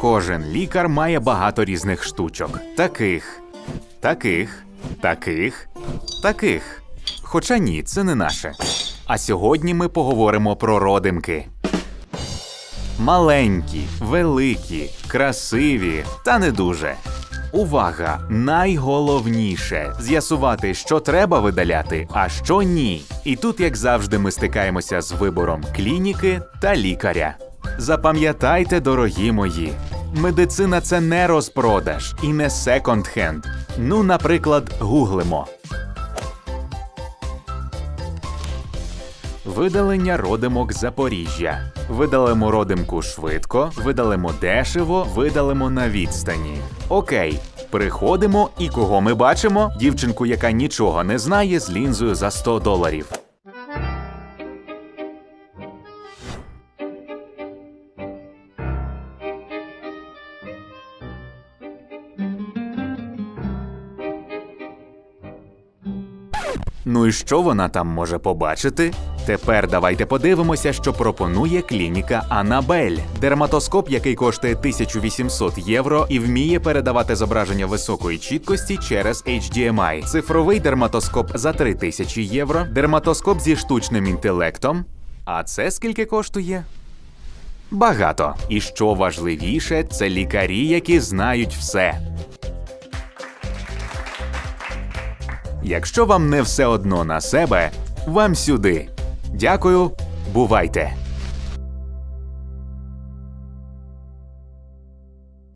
Кожен лікар має багато різних штучок. Таких, таких, таких, таких. Хоча ні, це не наше. А сьогодні ми поговоримо про родимки. Маленькі, великі, красиві та не дуже. Увага! Найголовніше з'ясувати, що треба видаляти, а що ні. І тут, як завжди, ми стикаємося з вибором клініки та лікаря. Запам'ятайте, дорогі мої, медицина це не розпродаж і не секонд-хенд. Ну, наприклад, гуглимо. Видалення родимок Запоріжжя. Видалимо родимку швидко, видалимо дешево, видалимо на відстані. Окей, приходимо і кого ми бачимо? Дівчинку, яка нічого не знає, з лінзою за 100 доларів. Ну і що вона там може побачити? Тепер давайте подивимося, що пропонує клініка Анабель. Дерматоскоп, який коштує 1800 євро і вміє передавати зображення високої чіткості через HDMI. Цифровий дерматоскоп за 3000 євро, дерматоскоп зі штучним інтелектом. А це скільки коштує? Багато. І що важливіше, це лікарі, які знають все. Якщо вам не все одно на себе, вам сюди. Дякую, бувайте!